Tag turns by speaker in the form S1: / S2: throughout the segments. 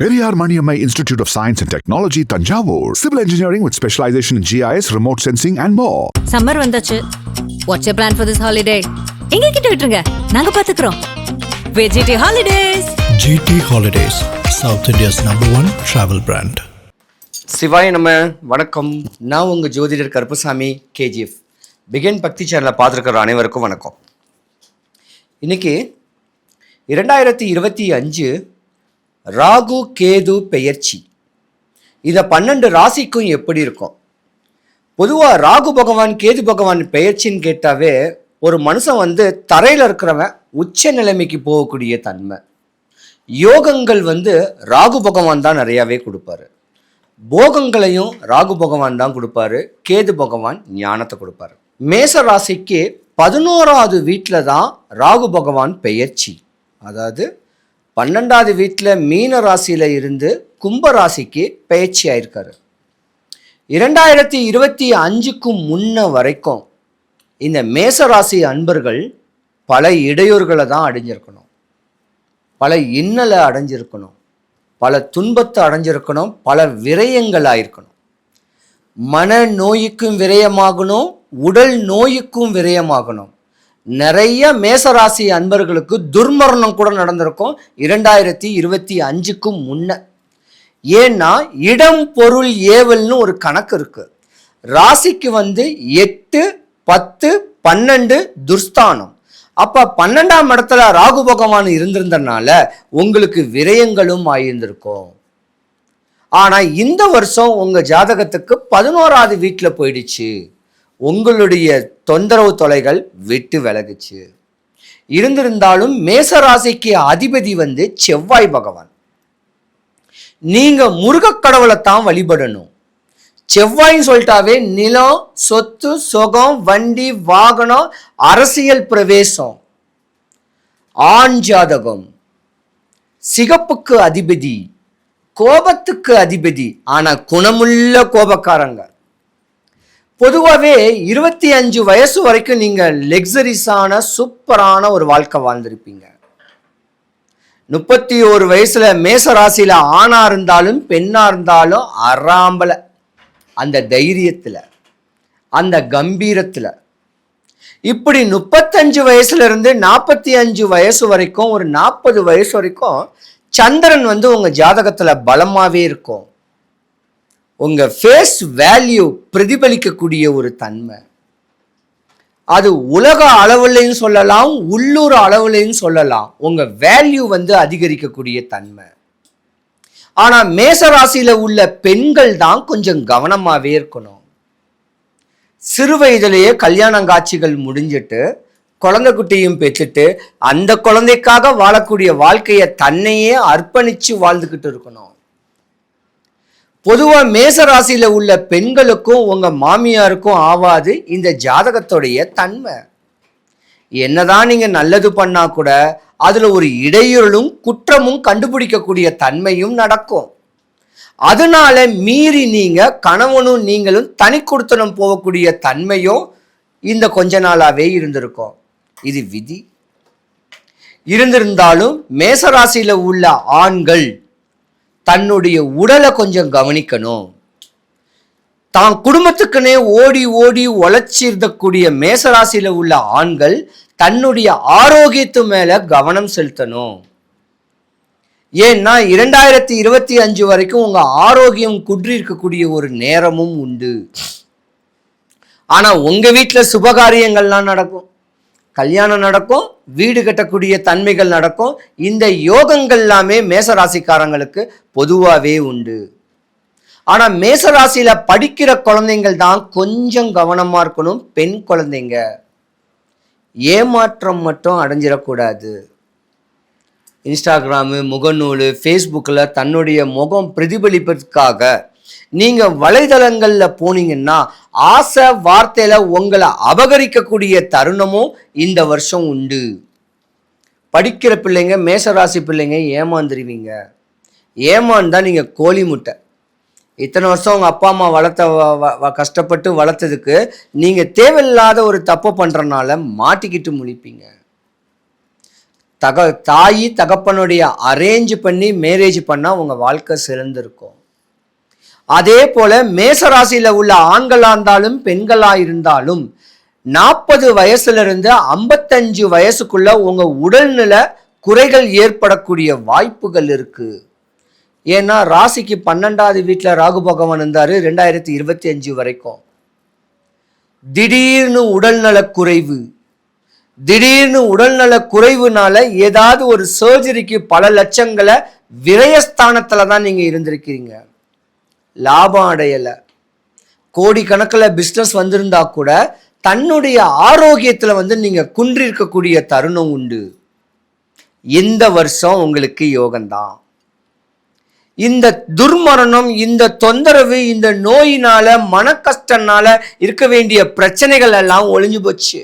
S1: Periyar Maniammai Institute of Science and Technology, Tanjavur. Civil engineering with specialization in GIS, remote sensing, and more.
S2: Summer வந்தாச்சு what's plan for this holiday எங்க கிட்ட விட்டுருங்க நாங்க பாத்துக்கிறோம் வெஜிடி holidays
S3: GT Holidays, South India's number one travel brand.
S4: சிவாய நம்ம வணக்கம் நான் உங்கள் ஜோதிடர் கருப்புசாமி கேஜிஎஃப் பிகின் பக்தி சேனலை பார்த்துருக்கிற அனைவருக்கும் வணக்கம் இன்னைக்கு இரண்டாயிரத்தி இருபத்தி அஞ்சு ராகு கேது பெயர்ச்சி. இதை பன்னெண்டு ராசிக்கும் எப்படி இருக்கும்? பொதுவாக ராகு பகவான் கேது பகவான் பெயர்ச்சின்னு கேட்டாவே ஒரு மனுஷன் வந்து தரையில் இருக்கிறவன் உச்ச நிலைமைக்கு போகக்கூடிய தன்மை. யோகங்கள் வந்து ராகு பகவான் தான் நிறையாவே கொடுப்பாரு. போகங்களையும் ராகு பகவான் தான் கொடுப்பாரு. கேது பகவான் ஞானத்தை கொடுப்பாரு. மேச ராசிக்கு பதினோராவது வீட்டில் தான் ராகு பகவான் பெயர்ச்சி. அதாவது பன்னெண்டாவது வீட்டில் மீன ராசியில் இருந்து கும்ப ராசிக்கு பயிற்சி ஆயிருக்காரு. இரண்டாயிரத்தி இருபத்தி அஞ்சுக்கும் முன்ன வரைக்கும் இந்த மேச ராசி அன்பர்கள் பல இடையூறுகளை தான் அடைஞ்சிருக்கணும். பல இன்னலை அடைஞ்சிருக்கணும். பல துன்பத்தை அடைஞ்சிருக்கணும். பல விரயங்களாயிருக்கணும். மன நோய்க்கும் விரயமாகணும். உடல் நோய்க்கும் விரயமாகணும். நிறைய மேசராசி அன்பர்களுக்கு துர்மரணம் கூட நடந்திருக்கும். இரண்டாயிரத்தி இருபத்தி அஞ்சுக்கும் முன்ன. ஏன்னா இடம் பொருள் ஏவல்னு ஒரு கணக்கு இருக்கு. ராசிக்கு வந்து எட்டு பத்து பன்னெண்டு துர்ஸ்தானம். அப்போ பன்னெண்டாம் இடத்துல ராகு பகவான் இருந்திருந்தனால உங்களுக்கு விரயங்களும் ஆயிருந்திருக்கும். ஆனால் இந்த வருஷம் உங்கள் ஜாதகத்துக்கு பதினோராவது வீட்டில் போயிடுச்சு. உங்களுடைய தொந்தரவு தொலைகள் விட்டு விலகுச்சு. இருந்திருந்தாலும் மேசராசிக்கு அதிபதி வந்து செவ்வாய் பகவான். நீங்க முருகக் கடவுளை தான் வழிபடணும். செவ்வாய்ன்னு சொல்லிட்டாவே நிலம் சொத்து சுகம் வண்டி வாகனம் அரசியல் பிரவேசம். ஆண் ஜாதகம். சிகப்புக்கு அதிபதி கோபத்துக்கு அதிபதி ஆனா குணமுள்ள கோபக்காரங்க. பொதுவாகவே இருபத்தி அஞ்சு வயசு வரைக்கும் நீங்கள் லெக்ஸரிஸான சூப்பரான ஒரு வாழ்க்கை வாழ்ந்திருப்பீங்க. முப்பத்தி ஒரு வயசுல மேச ராசியில ஆணா இருந்தாலும் பெண்ணா இருந்தாலும் அறாம்பல. அந்த தைரியத்தில் அந்த கம்பீரத்தில். இப்படி முப்பத்தஞ்சு வயசுல இருந்து நாற்பத்தி அஞ்சு வயசு வரைக்கும் ஒரு நாற்பது வயசு வரைக்கும் சந்திரன் வந்து உங்கள் ஜாதகத்தில் பலமாகவே இருக்கும். உங்கள் ஃபேஸ் வேல்யூ பிரதிபலிக்கக்கூடிய ஒரு தன்மை. அது உலக அளவுலையும் சொல்லலாம் உள்ளூர் அளவுலையும் சொல்லலாம். உங்கள் வேல்யூ வந்து அதிகரிக்கக்கூடிய தன்மை. ஆனால் மேசராசியில் உள்ள பெண்கள் தான் கொஞ்சம் கவனமாகவே இருக்கணும். சிறு வயதிலேயே கல்யாணம் காட்சிகள் முடிஞ்சிட்டு குழந்தை குட்டியும் பெற்றுட்டு அந்த குழந்தைக்காக வாழக்கூடிய வாழ்க்கையை தன்னையே அர்ப்பணிச்சு வாழ்ந்துக்கிட்டு இருக்கணும். பொதுவா மேச ராசியில உள்ள பெண்களுக்கும் உங்க மாமியாருக்கும் ஆவாது இந்த ஜாதகத்துடைய தன்மை. என்னதான் நீங்க நல்லது பண்ணா கூட அதுல ஒரு இடையூறலும் குற்றமும் கண்டுபிடிக்கக்கூடிய தன்மையும் நடக்கும். அதனால மீறி நீங்க கணவனும் நீங்களும் தனி கொடுத்தனம் போகக்கூடிய தன்மையும் இந்த கொஞ்ச நாளாவே இருந்திருக்கும். இது விதி. இருந்திருந்தாலும் மேசராசியில உள்ள ஆண்கள் தன்னுடைய உடலை கொஞ்சம் கவனிக்கணும். தான் குடும்பத்துக்குனே ஓடி ஓடி உழைச்சிருக்கக்கூடிய மேசராசியில் உள்ள ஆண்கள் தன்னுடைய ஆரோக்கியத்து மேல கவனம் செலுத்தணும். ஏன்னா இரண்டாயிரத்தி இருபத்தி அஞ்சு வரைக்கும் உங்க ஆரோக்கியம் குன்றி இருக்கக்கூடிய ஒரு நேரமும் உண்டு. ஆனா உங்க வீட்டில் சுபகாரியங்கள்லாம் நடக்கும். கல்யாணம் நடக்கும் வீடு கட்டக்கூடிய தன்மைகள் நடக்கும். இந்த யோகங்கள் எல்லாமே மேசராசிக்காரங்களுக்கு பொதுவாகவே உண்டு. ஆனால் மேசராசியில் படிக்கிற குழந்தைங்கள் தான் கொஞ்சம் கவனமாக இருக்கணும் பெண் குழந்தைங்க. ஏமாற்றம் மட்டும் அடைஞ்சிடக்கூடாது. இன்ஸ்டாகிராமு முகநூல் ஃபேஸ்புக்கில் தன்னுடைய முகம் பிரதிபலிப்பதற்காக நீங்கள் வலைதளங்களில் போனீங்கன்னா ஆசை வார்த்தையில் உங்களை அபகரிக்கக்கூடிய தருணமும் இந்த வருஷம் உண்டு. படிக்கிற பிள்ளைங்க மேசராசி பிள்ளைங்க ஏமாந்துருவீங்க. ஏமாந்தா நீங்கள் கோழி முட்டை. இத்தனை வருஷம் உங்கள் அப்பா அம்மா வளர்த்த வ- வ- கஷ்டப்பட்டு வளர்த்ததுக்கு நீங்கள் தேவையில்லாத ஒரு தப்பு பண்ணுறனால மாட்டிக்கிட்டு முழிப்பீங்க. தக தாயி தகப்பனுடைய அரேஞ்ச் பண்ணி மேரேஜ் பண்ணால் உங்கள் வாழ்க்கை சிறந்திருக்கும். அதே போல மேசராசியில உள்ள ஆண்களா இருந்தாலும் பெண்களா இருந்தாலும் நாற்பது வயசுல இருந்து ஐம்பத்தஞ்சு வயசுக்குள்ள உங்க உடல்நிலை குறைகள் ஏற்படக்கூடிய வாய்ப்புகள் இருக்கு. ஏன்னா ராசிக்கு பன்னெண்டாவது வீட்டில் ராகு பகவான் இருந்தாரு ரெண்டாயிரத்தி இருபத்தி அஞ்சு வரைக்கும். திடீர்னு உடல்நலக் குறைவு. திடீர்னு உடல்நல குறைவுனால ஏதாவது ஒரு சர்ஜரிக்கு பல லட்சங்களை விரயஸ்தானத்துல தான் நீங்க இருந்திருக்கிறீங்க. லாபம் அடையலை. கோடிக்கணக்கில் பிஸ்னஸ் வந்திருந்தா கூட தன்னுடைய ஆரோக்கியத்தில் வந்து நீங்கள் குன்றிருக்கக்கூடிய தருணம் உண்டு. இந்த வருஷம் உங்களுக்கு யோகம்தான். இந்த துர்மரணம் இந்த தொந்தரவு இந்த நோயினால மன கஷ்டனால இருக்க வேண்டிய பிரச்சனைகள் எல்லாம் ஒளிஞ்சு போச்சு.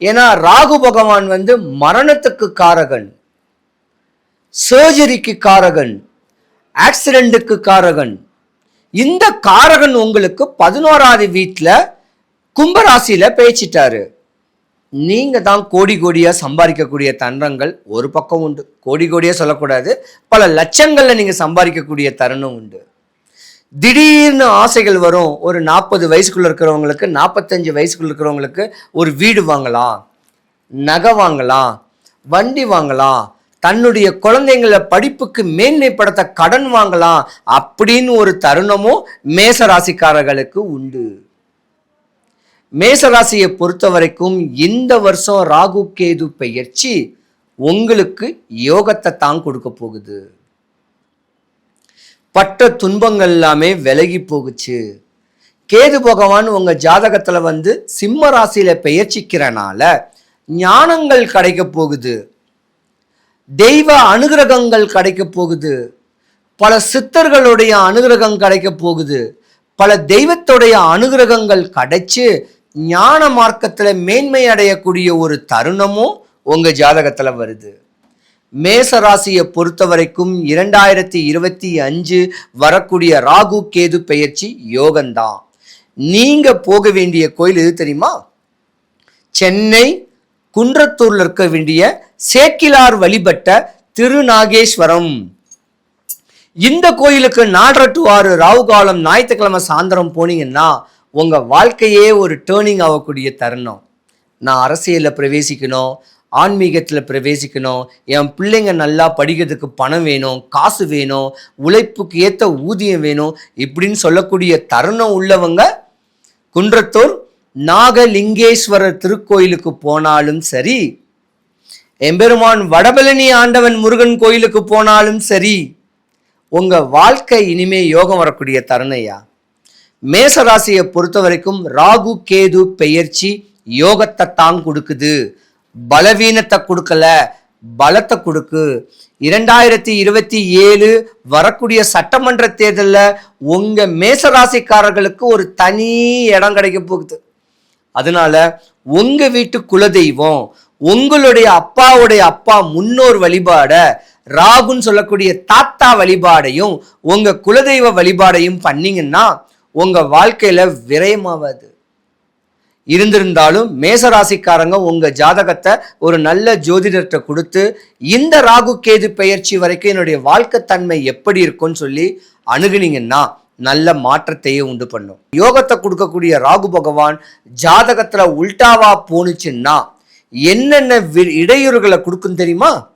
S4: ஏன்னா ராகு பகவான் வந்து மரணத்துக்கு காரகன். சர்ஜரிக்கு காரகன். ஆக்சிடென்ட்டுக்கு காரகன். இந்த காரகன் உங்களுக்கு பதினோராவது வீட்டில் கும்பராசியில் பேச்சிட்டாரு நீங்கள் தான் கோடி கோடியாக சம்பாதிக்கக்கூடிய தருணங்கள் ஒரு பக்கம் உண்டு. கோடி கோடியாக சொல்லக்கூடாது. பல லட்சங்களில் நீங்கள் சம்பாதிக்கக்கூடிய தருணம் உண்டு. திடீர்னு ஆசைகள் வரும். ஒரு நாற்பது வயசுக்குள்ள இருக்கிறவங்களுக்கு நாற்பத்தஞ்சு வயசுக்குள்ள இருக்கிறவங்களுக்கு ஒரு வீடு வாங்கலாம். நகை வாங்கலாம். வண்டி வாங்கலாம். தன்னுடைய குழந்தைங்கள படிப்புக்கு மேன்மைப்படுத்த கடன் வாங்கலாம் அப்படின்னு ஒரு தருணமும் மேச ராசிக்காரர்களுக்கு உண்டு. மேசராசியை பொறுத்த வரைக்கும் இந்த வருஷம் ராகு கேது பெயர்ச்சி உங்களுக்கு யோகத்தை தான் கொடுக்க போகுது. பட்ட துன்பங்கள் எல்லாமே விலகி போகுச்சு. கேது பகவான் உங்க ஜாதகத்துல வந்து சிம்ம ராசியில பெயர்ச்சிக்கிறனால ஞானங்கள் கிடைக்க போகுது. தெய்வ அனுகிரகங்கள் கிடைக்க போகுது. பல சித்தர்களுடைய அனுகிரகம் கிடைக்க போகுது. பல தெய்வத்துடைய அனுகிரகங்கள் கிடைச்சு ஞான மார்க்கத்தில் மேன்மை அடையக்கூடிய ஒரு தருணமும் உங்கள் ஜாதகத்தில் வருது. மேச ராசியை பொறுத்த வரைக்கும் இரண்டாயிரத்தி இருபத்தி அஞ்சு வரக்கூடிய ராகு கேது பெயர்ச்சி யோகம்தான். நீங்கள் போக வேண்டிய கோயில் எது தெரியுமா? சென்னை குன்றத்தூர்ல இருக்க வேண்டிய சேக்கிலார் வழிபட்ட திருநாகேஸ்வரம். இந்த கோயிலுக்கு நாலரை டு ஆறு ராவு காலம் ஞாயிற்றுக்கிழமை சாயந்தரம் போனீங்கன்னா உங்க வாழ்க்கையே ஒரு டேர்னிங் ஆகக்கூடிய தருணம். நான் அரசியலில் பிரவேசிக்கணும் ஆன்மீகத்தில் பிரவேசிக்கணும் என் பிள்ளைங்க நல்லா படிக்கிறதுக்கு பணம் வேணும் காசு வேணும் உழைப்புக்கு ஏற்ற ஊதியம் வேணும் இப்படின்னு சொல்லக்கூடிய தருணம் உள்ளவங்க குன்றத்தூர் நாகலிங்கேஸ்வரர் திருக்கோயிலுக்கு போனாலும் சரி எம்பெருமான் வடபழனி ஆண்டவன் முருகன் கோயிலுக்கு போனாலும் சரி உங்கள் வாழ்க்கை இனிமே யோகம் வரக்கூடிய தருணையா மேச ராசியை பொறுத்த வரைக்கும் ராகு கேது பெயர்ச்சி யோகத்தை தான் கொடுக்குது. பலவீனத்தை கொடுக்கல பலத்தை கொடுக்கு. இரண்டாயிரத்தி இருபத்தி ஏழு வரக்கூடிய சட்டமன்ற தேர்தலில் உங்கள் மேச ராசிக்காரர்களுக்கு ஒரு தனி இடம் கிடைக்க போகுது. அதனால உங்க வீட்டு குலதெய்வம் உங்களுடைய அப்பாவுடைய அப்பா முன்னோர் வழிபாட ராகுன்னு சொல்லக்கூடிய தாத்தா வழிபாடையும் உங்க குலதெய்வ வழிபாடையும் பண்ணீங்கன்னா உங்க வாழ்க்கையில விரயமாவாது. இருந்திருந்தாலும் மேசராசிக்காரங்க உங்க ஜாதகத்தை ஒரு நல்ல ஜோதிடர்கிட்ட கொடுத்து இந்த ராகு கேது பெயர்ச்சி வரைக்கும் என்னுடைய வாழ்க்கை தன்மை எப்படி இருக்கும்னு சொல்லி அணுகுனீங்கன்னா நல்ல மாற்றத்தையே உண்டு பண்ணும். யோகத்தை கொடுக்கக்கூடிய ராகு பகவான் ஜாதகத்தில் உல்டாவா போணுச்சுன்னா என்னென்ன வி- இடையூறுகளை கொடுக்கும் தெரியுமா?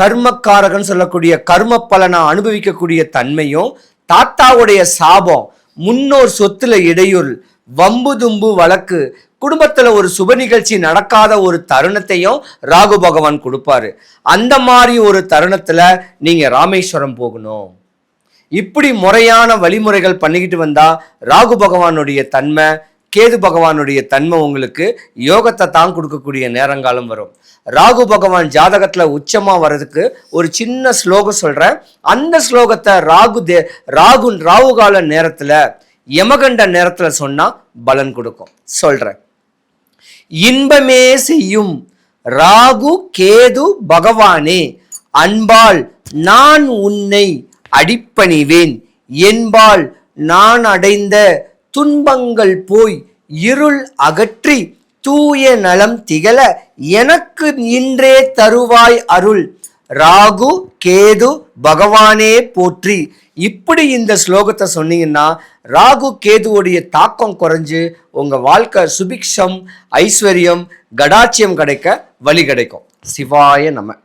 S4: கர்மக்காரகன் சொல்லக்கூடிய கர்ம பலனை அனுபவிக்கக்கூடிய தன்மையும் தாத்தாவுடைய சாபம் முன்னோர் சொத்துல இடையூறு வம்பு தும்பு வழக்கு குடும்பத்தில் ஒரு சுப நிகழ்ச்சி நடக்காத ஒரு தருணத்தையும் ராகு பகவான் கொடுப்பாரு. அந்த மாதிரி ஒரு தருணத்தில் நீங்கள் ராமேஸ்வரம் போகணும். இப்படி முறையான வழிமுறைகள் பண்ணிக்கிட்டு வந்தா ராகு பகவானுடைய தன்மை கேது பகவானுடைய தன்மை உங்களுக்கு யோகத்தை தான் கொடுக்கக்கூடிய நேரங்காலம் வரும். ராகு பகவான் ஜாதகத்துல உச்சமா வர்றதுக்கு ஒரு சின்ன ஸ்லோகம் சொல்றேன். அந்த ஸ்லோகத்தை ராகு தே ராகு ராகு கால நேரத்துல யமகண்ட நேரத்துல சொன்னா பலன் கொடுக்கும். சொல்றேன். இன்பமே செய்யும் ராகு கேது பகவானே அன்பால் நான் உன்னை அடிப்பணிவேன். என்பால் நான் அடைந்த துன்பங்கள் போய் இருள் அகற்றி தூய நலம் திகழ எனக்கு இன்றே தருவாய் அருள். ராகு கேது பகவானே போற்றி. இப்படி இந்த ஸ்லோகத்தை சொன்னீங்கன்னா ராகு கேதுவுடைய தாக்கம் குறைஞ்சு உங்கள் வாழ்க்கை சுபிக்ஷம் ஐஸ்வர்யம் கடாட்சியம் கிடைக்க வழி கிடைக்கும். சிவாய நம்ம